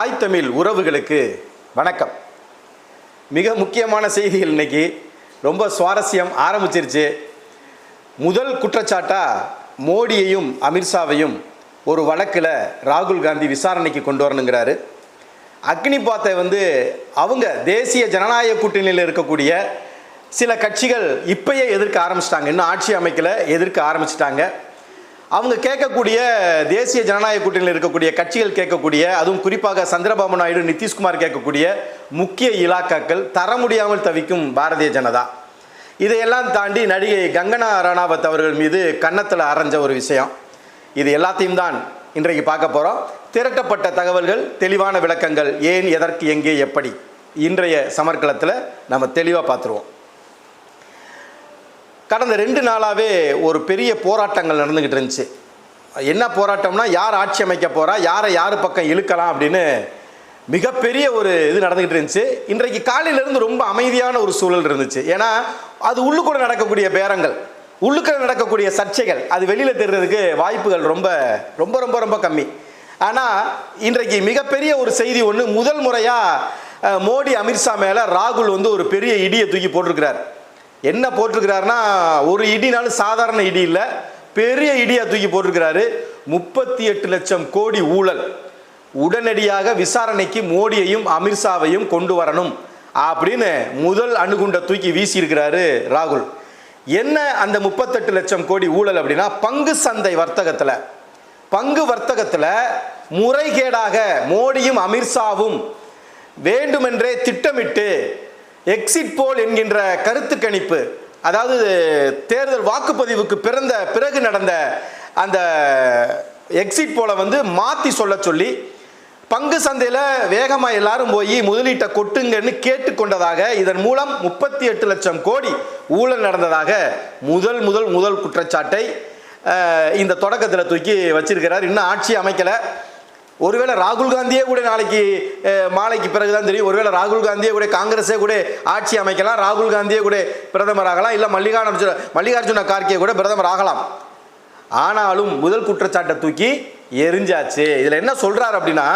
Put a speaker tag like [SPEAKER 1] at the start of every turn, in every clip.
[SPEAKER 1] தாய் தமிழ் உறவுகளுக்கு வணக்கம். மிக முக்கியமான செய்திகள் இன்னைக்கு. ரொம்ப சுவாரஸ்யம் ஆரம்பிச்சிருச்சு. முதல் குற்றச்சாட்டா மோடியையும் அமித்ஷாவையும் ஒரு வழக்கில் ராகுல் காந்தி விசாரணைக்கு கொண்டு வரணுங்கிறாரு. அக்னிபாத்தை வந்து அவங்க தேசிய ஜனநாயக கூட்டணியில் இருக்கக்கூடிய சில கட்சிகள் இப்பயே எதிர்க்க ஆரம்பிச்சிட்டாங்க. இன்னும் ஆட்சி அமைக்கல எதிர்க்க ஆரம்பிச்சிட்டாங்க. அவங்க கேட்கக்கூடிய தேசிய ஜனநாயக கூட்டணியில் இருக்கக்கூடிய கட்சிகள் கேட்கக்கூடிய அதுவும் குறிப்பாக சந்திரபாபு நாயுடு நிதிஷ்குமார் கேட்கக்கூடிய முக்கிய இலாக்காக்கள் தர முடியாமல் தவிக்கும் பாரதிய ஜனதா. இதையெல்லாம் தாண்டி நடிகை கங்கனா ரணாவத் அவர்கள் மீது கன்னத்தில் அரைஞ்ச ஒரு விஷயம். இது எல்லாத்தையும் தான் இன்றைக்கு பார்க்க போகிறோம் திரட்டப்பட்ட தகவல்கள் தெளிவான விளக்கங்கள் ஏன் எதற்கு எங்கே எப்படி? இன்றைய சமர்க்களத்தில் நம்ம தெளிவாக பார்த்துருவோம். கடந்த ரெண்டு நாளாகவே ஒரு பெரிய போராட்டங்கள் நடந்துக்கிட்டு இருந்துச்சு. என்ன போராட்டம்னா யார் ஆட்சி அமைக்க போகிறா யாரை யார் பக்கம் இழுக்கலாம் அப்படின்னு மிகப்பெரிய ஒரு இது நடந்துக்கிட்டு இருந்துச்சு. இன்றைக்கு காலையிலேருந்து ரொம்ப அமைதியான ஒரு சூழல் இருந்துச்சு. ஏன்னா அது உள்ளுக்குள்ள நடக்கக்கூடிய பேரங்கள் உள்ளுக்குள்ள நடக்கக்கூடிய சர்ச்சைகள் அது வெளியில் தெரிகிறதுக்கு வாய்ப்புகள் ரொம்ப ரொம்ப ரொம்ப ரொம்ப கம்மி. ஆனால் இன்றைக்கு மிகப்பெரிய ஒரு செய்தி ஒன்று முதல் முறையாக மோடி அமித்ஷா மேலே ராகுல் வந்து ஒரு பெரிய இடியை தூக்கி போட்டிருக்கிறார். என்ன போட்டிருக்கிறாருன்னா ஒரு இடினாலும் சாதாரண இடி இல்லை பெரிய இடியாக தூக்கி போட்டிருக்கிறாரு. முப்பத்தி எட்டு லட்சம் கோடி ஊழல். உடனடியாக விசாரணைக்கு மோடியையும் அமித்ஷாவையும் கொண்டு வரணும் அப்படின்னு முதல் அணுகுண்டை தூக்கி வீசியிருக்கிறாரு ராகுல். என்ன அந்த முப்பத்தெட்டு லட்சம் கோடி ஊழல் அப்படின்னா பங்கு சந்தை வர்த்தகத்தில். பங்கு வர்த்தகத்தில் முறைகேடாக மோடியும் அமித்ஷாவும் வேண்டுமென்றே திட்டமிட்டு எக்ஸிட் போல் என்கின்ற கருத்து கணிப்பு அதாவது தேர்தல் வாக்குப்பதிவுக்கு பிறந்த பிறகு நடந்த அந்த எக்ஸிட் போல வந்து மாற்றி சொல்ல சொல்லி பங்கு சந்தையில் வேகமாக எல்லாரும் போய் முதலீட்டை கொட்டுங்கன்னு கேட்டுக்கொண்டதாக இதன் மூலம் முப்பத்தி எட்டு லட்சம் கோடி ஊழல் நடந்ததாக முதல் முதல் முதல் குற்றச்சாட்டை இந்த தொடக்கத்தில் தூக்கி வச்சிருக்கிறார். இன்னும் ஆட்சி அமைக்கலை. ஒருவேளை ராகுல் காந்தியே கூட நாளைக்கு மாலைக்கு மாலைக்கு பிறகுதான் தெரியும். ஒருவேளை ராகுல் காந்தியே கூட காங்கிரஸே கூட ஆட்சி அமைக்கலாம். ராகுல் காந்தியே கூட பிரதமர் ஆகலாம். இல்லை மல்லிகார்ஜுன மல்லிகார்ஜுன கார்கே கூட பிரதமர் ஆகலாம். ஆனாலும் முதல் குற்றச்சாட்டை தூக்கி எரிஞ்சாச்சு. இதில் என்ன சொல்கிறார் அப்படின்னா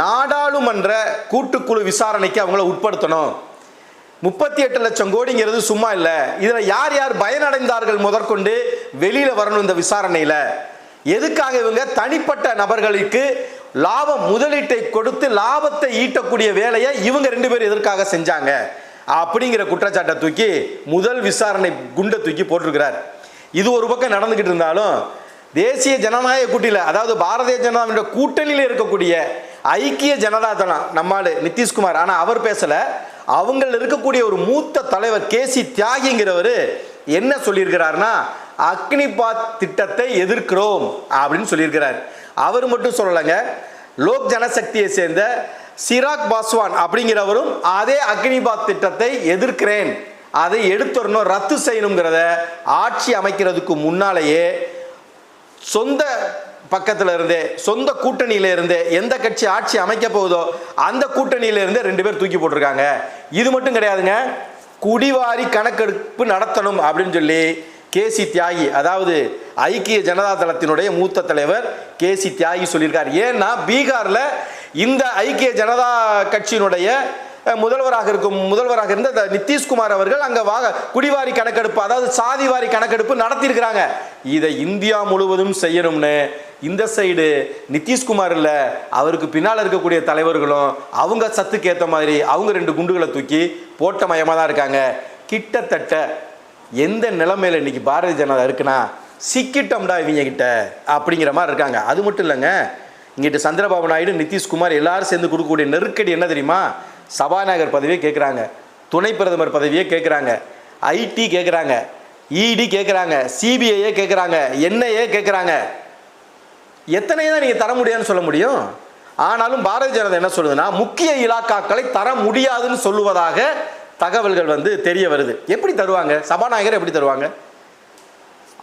[SPEAKER 1] நாடாளுமன்ற கூட்டுக்குழு விசாரணைக்கு அவங்கள உட்படுத்தணும். முப்பத்தி எட்டு லட்சம் கோடிங்கிறது சும்மா இல்லை. இதில் யார் யார் பயனடைந்தார்கள் முதற்கொண்டு வெளியில் வரணும் இந்த விசாரணையில். எதுக்காக இவங்க தனிப்பட்ட நபர்களுக்கு லாபம் முதலீட்டை கொடுத்து லாபத்தை ஈட்டக்கூடிய வேலையை இவங்க ரெண்டு பேரும் எதற்காக செஞ்சாங்க? அப்படிங்கிற குற்றச்சாட்டை தூக்கி முதல் விசாரணை குண்டை தூக்கி போட்டிருக்கிறார். இது ஒரு பக்கம் நடந்துக்கிட்டு இருந்தாலும் தேசிய ஜனநாயக கூட்டியில் அதாவது பாரதிய ஜனதாவின் கூட்டணியில் இருக்கக்கூடிய ஐக்கிய ஜனதா தளம் நம்மால் நிதிஷ்குமார் ஆனால் அவர் பேசலை. அவங்கள இருக்கக்கூடிய ஒரு மூத்த தலைவர் கே சி தியாகிங்கிறவர் என்ன சொல்லியிருக்கிறாருன்னா அக்னிபாத் திட்டத்தை எதிர்க்கிறோம் அப்படின்னு சொல்லியிருக்கிறார். அவர் மட்டும் சொல்லலைங்க. லோக் ஜனசக்தியை சேர்ந்த சிராக் பாஸ்வான் அப்படிங்கிறவரும் அதே அக்னிபாத் திட்டத்தை எதிர்க்கிறேன். அதை எடுத்துடணும் ரத்து செய்யணுங்கிறத ஆட்சி அமைக்கிறதுக்கு முன்னாலேயே சொந்த பக்கத்தில் இருந்தே சொந்த கூட்டணியில இருந்தே எந்த கட்சி ஆட்சி அமைக்க போகுதோ அந்த கூட்டணியில இருந்தே ரெண்டு பேர் தூக்கி போட்டிருக்காங்க. இது மட்டும் கிடையாதுங்க. குடிவாரி கணக்கெடுப்பு நடத்தணும் அப்படின்னு சொல்லி கேசி தியாகி அதாவது ஐக்கிய ஜனதா தளத்தினுடைய மூத்த தலைவர் கேசி தியாகி சொல்லியிருக்கார். ஏன்னா பீகார்ல இந்த ஐக்கிய ஜனதா கட்சியினுடைய முதல்வராக இருக்கும் முதல்வராக இருந்த நிதிஷ்குமார் அவர்கள் அங்க வாக குடிவாரி கணக்கெடுப்பு அதாவது சாதிவாரி கணக்கெடுப்பு நடத்தியிருக்கிறாங்க. இதை இந்தியா முழுவதும் செய்யணும்னு இந்த சைடு நிதிஷ்குமார் இல்ல அவருக்கு பின்னால் இருக்கக்கூடிய தலைவர்களும் அவங்க சத்துக்கு ஏத்த மாதிரி அவங்க ரெண்டு குண்டுகளை தூக்கி போட்ட மயமா தான் இருக்காங்க. கிட்டத்தட்ட எந்த நிலைமையில இன்னைக்கு பாரதிய ஜனதா இருக்குன்னா சிக்கிட்டோம்டா இவங்க கிட்ட அப்படிங்கிற மாதிரி இருக்காங்க. அது மட்டும் இல்லைங்க. இங்கிட்டு சந்திரபாபு நாயுடு நிதிஷ்குமார் எல்லாரும் சேர்ந்து கொடுக்கக்கூடிய நெருக்கடி என்ன தெரியுமா? சபாநாயகர் பதவியை கேட்குறாங்க. துணை பிரதமர் பதவியே கேட்குறாங்க. ஐடி கேட்குறாங்க. இடி கேட்குறாங்க. சிபிஐயே கேட்குறாங்க. என்ஐஏ கேட்குறாங்க. எத்தனை தான் நீங்கள் தர முடியாதுன்னு சொல்ல முடியும். ஆனாலும் பாரதிய ஜனதா என்ன சொல்லுதுன்னா முக்கிய இலாக்காக்களை தர முடியாதுன்னு சொல்லுவதாக தகவல்கள் வந்து தெரிய வருது. எப்படி தருவாங்க? சபாநாயகர் எப்படி தருவாங்க?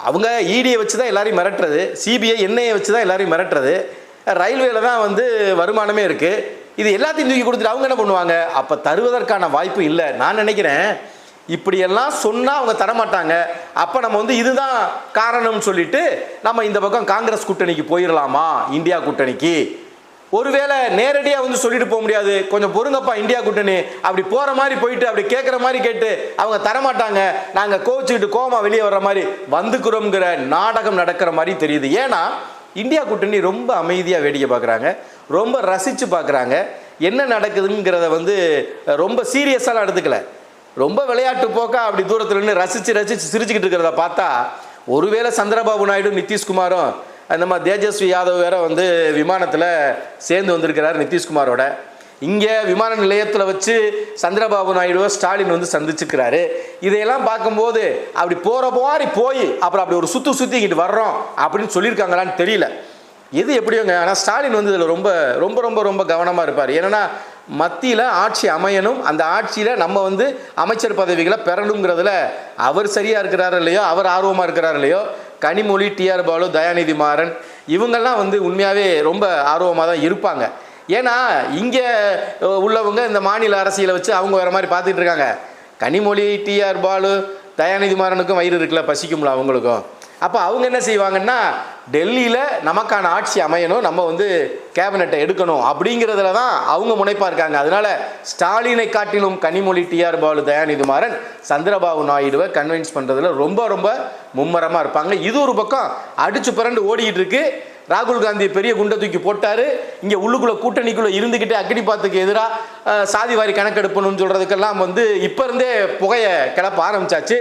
[SPEAKER 1] அவங்க இடியை வச்சு தான் எல்லாரையும் மிரட்டுறது சிபிஐ என்ஐயை வச்சு தான் எல்லாரையும் மிரட்டுறது. ரயில்வேல தான் வந்து வருமானமே இருக்குது இது எல்லாத்தையும் தூக்கி கொடுத்துட்டு அவங்க என்ன பண்ணுவாங்க? அப்போ தருவதற்கான வாய்ப்பு இல்லை. நான் நினைக்கிறேன் இப்படியெல்லாம் சொன்னால் அவங்க தரமாட்டாங்க. அப்போ நம்ம வந்து இதுதான் காரணம்னு சொல்லிட்டு நம்ம இந்த பக்கம் காங்கிரஸ் கூட்டணிக்கு போயிடலாமா இந்தியா கூட்டணிக்கு. ஒருவேளை நேரடியாக வந்து சொல்லிட்டு போக முடியாது. கொஞ்சம் பொறுங்கப்பா இந்தியா கூட்டணி. அப்படி போகிற மாதிரி போயிட்டு அப்படி கேட்குற மாதிரி கேட்டு அவங்க தரமாட்டாங்க. நாங்கள் கோவிச்சுக்கிட்டு கோமா வெளியே வர்ற மாதிரி வந்துக்கிறோங்கிற நாடகம் நடக்கிற மாதிரி தெரியுது. ஏன்னா இந்தியா கூட்டணி ரொம்ப அமைதியாக வேடிக்கை பார்க்குறாங்க ரொம்ப ரசித்து பார்க்குறாங்க என்ன நடக்குதுங்கிறத வந்து ரொம்ப சீரியஸாலாம் எடுத்துக்கல. ரொம்ப விளையாட்டு போக்கா அப்படி தூரத்துல நின்று ரசித்து ரசித்து சிரிச்சுக்கிட்டு இருக்கிறத பார்த்தா ஒருவேளை சந்திரபாபு நாயுடு நிதிஷ்குமாரும் அந்த மாதிரி தேஜஸ்வி யாதவ் வேற வந்து விமானத்தில் சேர்ந்து வந்திருக்கிறார் நிதிஷ்குமாரோட. இங்கே விமான நிலையத்தில் வச்சு சந்திரபாபு நாயுடுவை ஸ்டாலின் வந்து சந்திச்சுக்கிறாரு. இதையெல்லாம் பார்க்கும்போது அப்படி போகிற மாதிரி போய் அப்புறம் அப்படி ஒரு சுற்று சுற்றிக்கிட்டு வர்றோம் அப்படின்னு சொல்லியிருக்காங்களான்னு தெரியல. எது எப்படியோங்க? ஆனால் ஸ்டாலின் வந்து இதில் ரொம்ப ரொம்ப ரொம்ப ரொம்ப கவனமாக இருப்பார். ஏன்னா மத்தியில் ஆட்சி அமையணும் அந்த ஆட்சியில் நம்ம வந்து அமைச்சர் பதவிகளை பெறணுங்கிறதுல அவர் சரியாக இருக்கிறாரோ இல்லையோ அவர் ஆர்வமாக இருக்கிறாரோ இல்லையோ கனிமொழி டிஆர் பாலு தயாநிதி மாறன் இவங்கெல்லாம் வந்து உண்மையாகவே ரொம்ப ஆர்வமாக தான் இருப்பாங்க. ஏன்னா இங்கே உள்ளவங்க இந்த மாநில அரசியலை வச்சு அவங்க வேறு மாதிரி பார்த்துட்டு இருக்காங்க. கனிமொழி டிஆர் பாலு தயாநிதி மாறனுக்கும் வயிறு இருக்குல்ல பசிக்கும்ல அவங்களுக்கும். அப்போ அவங்க என்ன செய்வாங்கன்னா டெல்லியில் நமக்கான ஆட்சி அமையணும் நம்ம வந்து கேபினட்டை எடுக்கணும் அப்படிங்கிறதுல தான் அவங்க முனைப்பாக இருக்காங்க. அதனால ஸ்டாலினை காட்டிலும் கனிமொழி டிஆர் பாலு தயாநிதி மாறன் சந்திரபாபு நாயுடுவை கன்வின்ஸ் பண்ணுறதுல ரொம்ப ரொம்ப மும்மரமாக இருப்பாங்க. இது ஒரு பக்கம் அடிச்சு பிறண்டு ஓடிக்கிட்டு இருக்கு. ராகுல் காந்தி பெரிய குண்டை தூக்கி போட்டார். இங்கே உள்ளுக்குள்ள கூட்டணிக்குள்ளே இருந்துக்கிட்டு அக்னிபாத்துக்கு எதிராக சாதி வாரி கணக்கெடுப்பணும்னு சொல்கிறதுக்கெல்லாம் வந்து இப்போ இருந்தே புகையை கிளப்ப ஆரம்பிச்சாச்சு.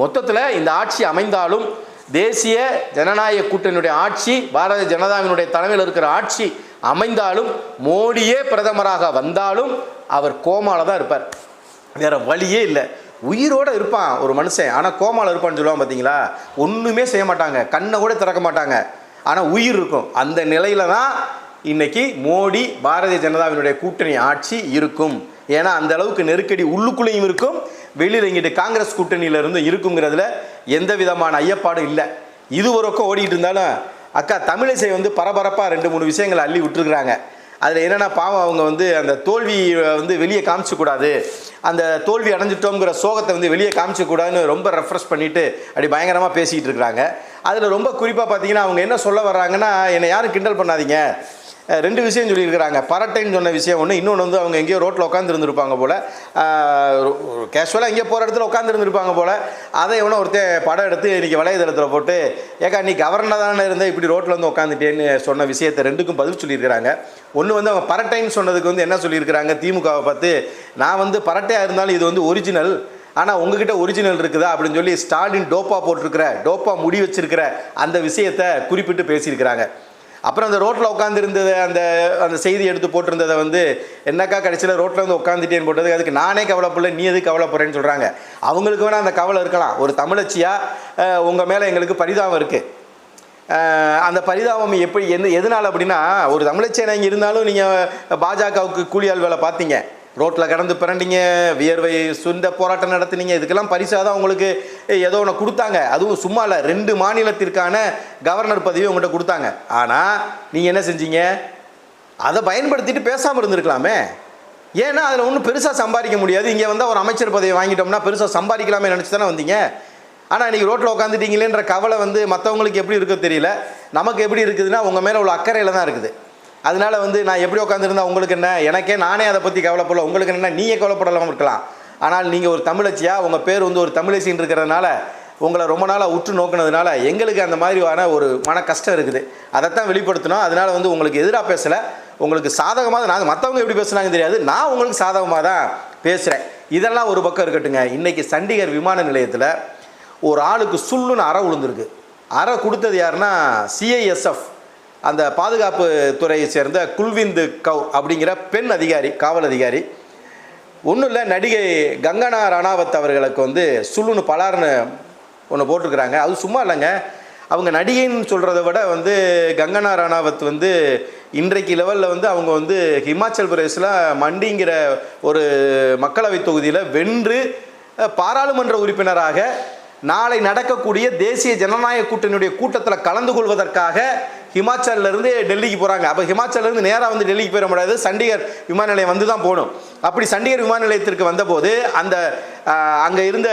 [SPEAKER 1] மொத்தத்தில் இந்த ஆட்சி அமைந்தாலும் தேசிய ஜனநாயக கூட்டணியுடைய ஆட்சி பாரதிய ஜனதாவினுடைய தலைமையில் இருக்கிற ஆட்சி அமைந்தாலும் மோடியே பிரதமராக வந்தாலும் அவர் கோமால தான் இருப்பார். வேற வழியே இல்லை. உயிரோட இருப்பான் ஒரு மனுஷன். ஆனால் கோமால இருப்பான்னு சொல்லுவான் பார்த்தீங்களா ஒன்றுமே செய்ய மாட்டாங்க. கண்ணை கூட திறக்க மாட்டாங்க. ஆனால் உயிர் இருக்கும். அந்த நிலையில தான் இன்னைக்கு மோடி பாரதிய ஜனதாவினுடைய கூட்டணி ஆட்சி இருக்கும். ஏன்னா அந்த அளவுக்கு நெருக்கடி உள்ளுக்குள்ளேயும் இருக்கும் வெளியில் இங்கிட்டு காங்கிரஸ் கூட்டணியில் இருந்து இருக்குங்கிறதுல எந்த விதமான ஐயப்பாடும் இல்லை. இது ஒரு பக்கம் ஓடிட்டு இருந்தாலும் அக்கா தமிழிசை வந்து பரபரப்பாக ரெண்டு மூணு விஷயங்களை அள்ளி விட்டுருக்குறாங்க. அதில் என்னென்னா பாவம் அவங்க வந்து அந்த தோல்வியை வந்து வெளியே காமிச்சக்கூடாது. அந்த தோல்வி அடைஞ்சிட்டோங்கிற சோகத்தை வந்து வெளியே காமிச்சக்கூடாதுன்னு ரொம்ப ரெஃப்ரெஷ் பண்ணிட்டு அப்படி பயங்கரமாக பேசிக்கிட்டு இருக்கிறாங்க. அதில் ரொம்ப குறிப்பாக பார்த்தீங்கன்னா அவங்க என்ன சொல்ல வர்றாங்கன்னா என்னை யாரும் கிண்டல் பண்ணாதீங்க. ரெண்டு விஷயம் சொல்லியிருக்கிறாங்க. பரட்டைன்னு சொன்ன விஷயம் ஒன்று இன்னொன்று வந்து அவங்க எங்கேயோ ரோட்டில் உட்காந்துருந்துருப்பாங்க போல். கேஷுவலாக எங்கேயோ போகிற இடத்துல உட்காந்துருந்துருப்பாங்க போல். அதை எவனோ ஒருத்தன் படம் எடுத்து இன்றைக்கி வலைதளத்தில் போட்டு ஏக்கா நீ கவர்னர் தானே இருந்த இப்படி ரோட்டில் வந்து உட்காந்துட்டேன்னு சொன்ன விஷயத்தை ரெண்டுக்கும் பதில் சொல்லியிருக்கிறாங்க. ஒன்று வந்து அவங்க பரட்டைன்னு சொன்னதுக்கு வந்து என்ன சொல்லியிருக்கிறாங்க? திமுகவை பார்த்து நான் வந்து பரட்டையாக இருந்தாலும் இது வந்து ஒரிஜினல் ஆனால் உங்ககிட்ட ஒரிஜினல் இருக்குதா? அப்படின்னு சொல்லி ஸ்டாலின் டோப்பா போட்டிருக்கிற டோப்பா முடி வச்சிருக்கிற அந்த விஷயத்தை குறிப்பிட்டு பேசியிருக்கிறாங்க. அப்புறம் அந்த ரோட்டில் உட்காந்துருந்தது அந்த அந்த செய்தி எடுத்து போட்டிருந்ததை வந்து என்னக்கா கடைசியில் ரோட்டில் வந்து உட்காந்துட்டேன்னு போட்டது அதுக்கு நானே கவலைப்படல நீ எது கவலைப்படுறேன்னு சொல்கிறாங்க அவங்களுக்கு வேணால் அந்த கவலை இருக்கலாம். ஒரு தமிழச்சியாக உங்கள் மேலே எங்களுக்கு பரிதாபம் இருக்குது அந்த பரிதாபம் எப்படி எந்த எதனால் அப்படின்னா ஒரு தமிழச்சேனை இங்கே இருந்தாலும் நீங்கள் பாஜகவுக்கு கூலியால் வேலை பார்த்தீங்க. ரோட்டில் கடந்து பிறண்டிங்க வியர்வை சுந்த போராட்டம் நடத்துனீங்க. இதுக்கெல்லாம் பரிசாக தான் உங்களுக்கு ஏதோ ஒன்று கொடுத்தாங்க. அதுவும் சும்மா இல்லை ரெண்டு மாநிலத்திற்கான கவர்னர் பதவி உங்கள்கிட்ட கொடுத்தாங்க. ஆனால் நீங்கள் என்ன செஞ்சீங்க? அதை பயன்படுத்திட்டு பேசாமல் இருந்திருக்கலாமே. ஏன்னா அதில் ஒன்றும் பெருசாக சம்பாதிக்க முடியாது. இங்கே வந்தால் ஒரு அமைச்சர் பதவி வாங்கிட்டோம்னா பெருசாக சம்பாதிக்கலாமே நினச்சி தானே வந்தீங்க? ஆனால் இன்றைக்கி ரோட்டில் உட்காந்துட்டீங்களேன்ற கவலை வந்து மற்றவங்களுக்கு எப்படி இருக்கோ தெரியல. நமக்கு எப்படி இருக்குதுன்னா உங்கள் மேலே உள்ள அக்கறையில் தான் இருக்குது. அதனால வந்து நான் எப்படி உட்காந்துருந்தா உங்களுக்கு என்ன? எனக்கே நானே அதை பற்றி கவலைப்படல. உங்களுக்கு என்ன? நீங்கள் கவலைப்படலாம் இருக்கலாம். ஆனால் நீங்கள் ஒரு தமிழச்சியா உங்கள் பேர் வந்து ஒரு தமிழச்சின்னு இருக்கிறதுனால உங்களை ரொம்ப நாளாக உற்று நோக்கினதுனால எங்களுக்கு அந்த மாதிரியான ஒரு மன கஷ்டம் இருக்குது. அதைத்தான் வெளிப்படுத்தணும். அதனால் வந்து உங்களுக்கு எதிராக பேசலை. உங்களுக்கு சாதகமாக நாங்கள் மற்றவங்க எப்படி பேசுனாங்க தெரியாது. நான் உங்களுக்கு சாதகமாக தான் பேசுகிறேன் இதெல்லாம் ஒரு பக்கம் இருக்கட்டுங்க. இன்றைக்கி சண்டிகர் விமான நிலையத்தில் ஒரு ஆளுக்கு சுள்ளுன்னு அறை விழுந்திருக்கு அறை கொடுத்தது யாருன்னா சிஐஎஸ்எஃப் அந்த பாதுகாப்பு துறையை சேர்ந்த குல்விந்து கவுர் அப்படிங்கிற பெண் அதிகாரி காவல் அதிகாரி. ஒன்றும் இல்லை நடிகை கங்கனா ரணாவத் அவர்களுக்கு வந்து சுள்ளுன்னு பலார்னு ஒன்று போட்டிருக்கிறாங்க. அது சும்மா இல்லைங்க. அவங்க நடிகைன்னு சொல்கிறத விட வந்து கங்கனா ரணாவத் வந்து இன்றைக்கு லெவலில் வந்து அவங்க வந்து ஹிமாச்சல் பிரதேசில் மண்டிங்கிற ஒரு மக்களவை தொகுதியில் வென்று பாராளுமன்ற உறுப்பினராக நாளை நடக்கக்கூடிய தேசிய ஜனநாயக கூட்டணியுடைய கூட்டத்தில் கலந்து கொள்வதற்காக ஹிமாச்சல்ல இருந்து டெல்லிக்கு போகிறாங்க அப்போ ஹிமாச்சல்ல இருந்து நேராக வந்து டெல்லிக்கு போயிட முடியாது. சண்டிகர் விமான நிலையம் வந்து தான் போகணும். அப்படி சண்டிகர் விமான நிலையத்திற்கு வந்தபோது அந்த அங்கே இருந்த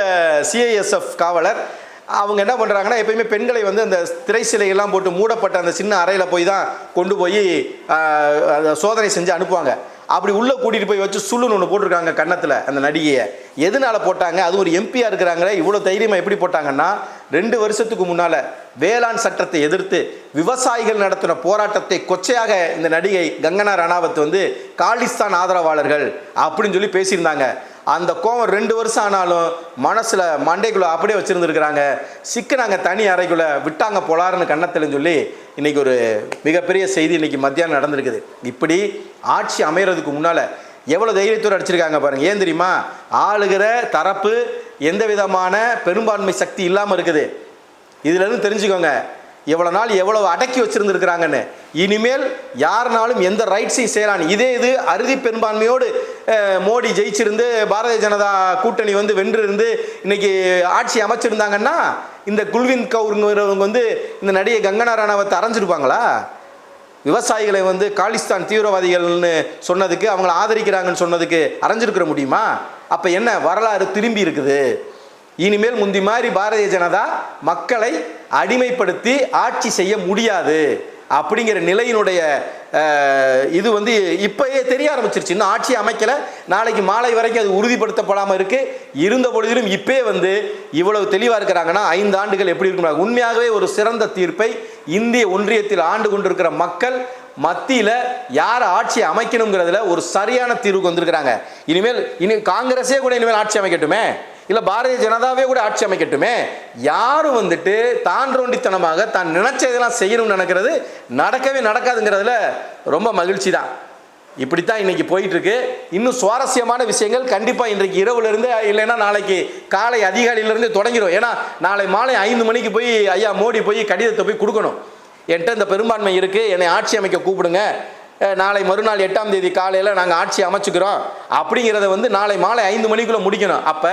[SPEAKER 1] சிஐஎஸ்எஃப் காவலர் அவங்க என்ன பண்ணுறாங்கன்னா எப்பயுமே பெண்களை வந்து அந்த திரை சிலையெல்லாம் போட்டு மூடப்பட்ட அந்த சின்ன அறையில் போய் தான் கொண்டு போய் சோதனை செஞ்சு அனுப்புவாங்க. அப்படி உள்ளே கூட்டிகிட்டு போய் வச்சு சுள்ளுன்னு ஒன்று போட்டிருக்காங்க கன்னத்தில் அந்த நடிகையை. எதனால் போட்டாங்க? அது ஒரு எம்பியாக இருக்கிறாங்களே இவ்வளோ தைரியமாக எப்படி போட்டாங்கன்னா ரெண்டு வருஷத்துக்கு முன்னால் வேளாண் சட்டத்தை எதிர்த்து விவசாயிகள் நடத்தின போராட்டத்தை கொச்சையாக இந்த நடிகை கங்கனா ரணாவத் வந்து காலிஸ்தான் ஆதரவாளர்கள் அப்படின்னு சொல்லி பேசியிருந்தாங்க. அந்த கோவம் ரெண்டு வருஷம் ஆனாலும் மனசில் மண்டைக்குள்ளே அப்படியே வச்சுருந்துருக்குறாங்க. சிக்கினாங்க தனி அறைக்குள்ளே விட்டாங்க போலாருன்னு கண்ணத்தில்னு சொல்லி இன்றைக்கி ஒரு மிகப்பெரிய செய்தி இன்றைக்கி மத்தியானம் நடந்திருக்குது. இப்படி ஆட்சி அமைகிறதுக்கு முன்னால் எவ்வளோ தைரியத்தோடு அடிச்சிருக்காங்க பாருங்கள் ஏன் தெரியுமா? ஆளுகிற தரப்பு எந்த விதமான பெரும்பான்மை சக்தி இல்லாமல் இருக்குது. இதுலேருந்து தெரிஞ்சுக்கோங்க. இவ்வளோ நாள் எவ்வளவு அடக்கி வச்சுருந்துருக்குறாங்கன்னு. இனிமேல் யாருனாலும் எந்த ரைட்ஸையும் செய்யலாம் இதே இது அறுதி பெரும்பான்மையோடு மோடி ஜெயிச்சிருந்து பாரதிய ஜனதா கூட்டணி வந்து வென்றிருந்து இன்னைக்கு ஆட்சி அமைச்சிருந்தாங்கன்னா இந்த குல்விந்த் கவுருங்கிறவங்க வந்து இந்த நடிகை கங்கனா ராணாவத்தை அரைஞ்சிருப்பாங்களா? விவசாயிகளை வந்து காலிஸ்தான் தீவிரவாதிகள்னு சொன்னதுக்கு அவங்கள ஆதரிக்கிறாங்கன்னு சொன்னதுக்கு அரைஞ்சிருக்கிற முடியுமா? அப்போ என்ன வரலாறு திரும்பி இருக்குது? இனிமேல் முந்தி மாதிரி பாரதிய ஜனதா மக்களை அடிமைப்படுத்தி ஆட்சி செய்ய முடியாது அப்படிங்கிற நிலையினுடைய இது வந்து இப்பயே தெரிய ஆரம்பிச்சிருச்சு. இன்னும் ஆட்சி அமைக்கல. நாளைக்கு மாலை வரைக்கும் அது உறுதிப்படுத்தப்படாமல் இருக்கு. இருந்த பொழுதிலும் இப்பே வந்து இவ்வளவு தெளிவாக இருக்கிறாங்கன்னா ஐந்து ஆண்டுகள் எப்படி இருக்கும் உண்மையாகவே ஒரு சிறந்த தீர்ப்பை இந்திய ஒன்றியத்தில் ஆண்டு கொண்டிருக்கிற மக்கள் மத்தியில் யார் ஆட்சி அமைக்கணுங்கிறதுல ஒரு சரியான தீர்வுக்கு வந்திருக்கிறாங்க. இனிமேல் இனி காங்கிரஸே கூட இனிமேல் ஆட்சி அமைக்கட்டுமே? இல்லை பாரதிய ஜனதாவே கூட ஆட்சி அமைக்கட்டுமே? யாரும் வந்துட்டு தான் ரோண்டித்தனமாக தான் நினைச்சதெல்லாம் செய்யணும்னு நினைக்கிறது? நடக்கவே நடக்காதுங்கிறதுல ரொம்ப மகிழ்ச்சி தான் இப்படித்தான் இன்னைக்கு போயிட்டு இருக்கு இன்னும் சுவாரஸ்யமான விஷயங்கள் கண்டிப்பா இன்றைக்கு இரவுல இருந்து இல்லைன்னா நாளைக்கு காலை அதிகாலையிலேருந்து தொடங்கிடும் ஏன்னா நாளை மாலை ஐந்து மணிக்கு போய் ஐயா மோடி போய் கடிதத்தை போய் கொடுக்கணும். என்கிட்ட இந்த பெரும்பான்மை இருக்கு. என்னை ஆட்சி அமைக்க கூப்பிடுங்க. நாளை மறுநாள் எட்டாம் தேதி காலையில் நாங்கள் ஆட்சி அமைச்சுக்கிறோம். அப்படிங்கிறத வந்து நாளை மாலை ஐந்து மணிக்குள்ளே முடிக்கணும். அப்போ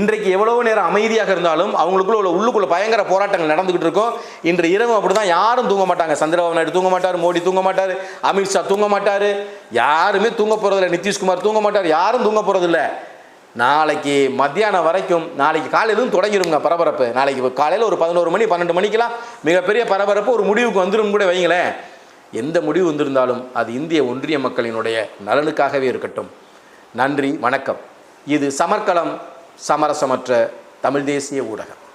[SPEAKER 1] இன்றைக்கு எவ்வளவு நேரம் அமைதியாக இருந்தாலும் அவங்களுக்குள்ள உள்ள உள்ளுக்குள்ள பயங்கர போராட்டங்கள் நடந்துகிட்டு இருக்கும். இன்று இரவு அப்படிதான் யாரும் தூங்க மாட்டாங்க. சந்திரபாபு நாயுடு தூங்க மாட்டார் மோடி தூங்க மாட்டார் அமித்ஷா தூங்க மாட்டார். யாருமே தூங்க போகிறதில்ல நிதிஷ்குமார் தூங்க மாட்டார். யாரும் தூங்க போகிறதில்ல நாளைக்கு மத்தியானம் வரைக்கும் நாளைக்கு காலையிலும் தொடங்கிருங்க பரபரப்பு. நாளைக்கு காலையில் ஒரு பதினோரு மணி பன்னெண்டு மணிக்கெல்லாம் மிகப்பெரிய பரபரப்பு ஒரு முடிவுக்கு வந்துடும் கூட வைங்களேன். எந்த முடிவு வந்திருந்தாலும் அது இந்திய ஒன்றிய மக்களினுடைய நலனுக்காகவே இருக்கட்டும். நன்றி வணக்கம். இது சமர்க்களம் சமரசமற்ற தமிழ் தேசிய ஊடகம்.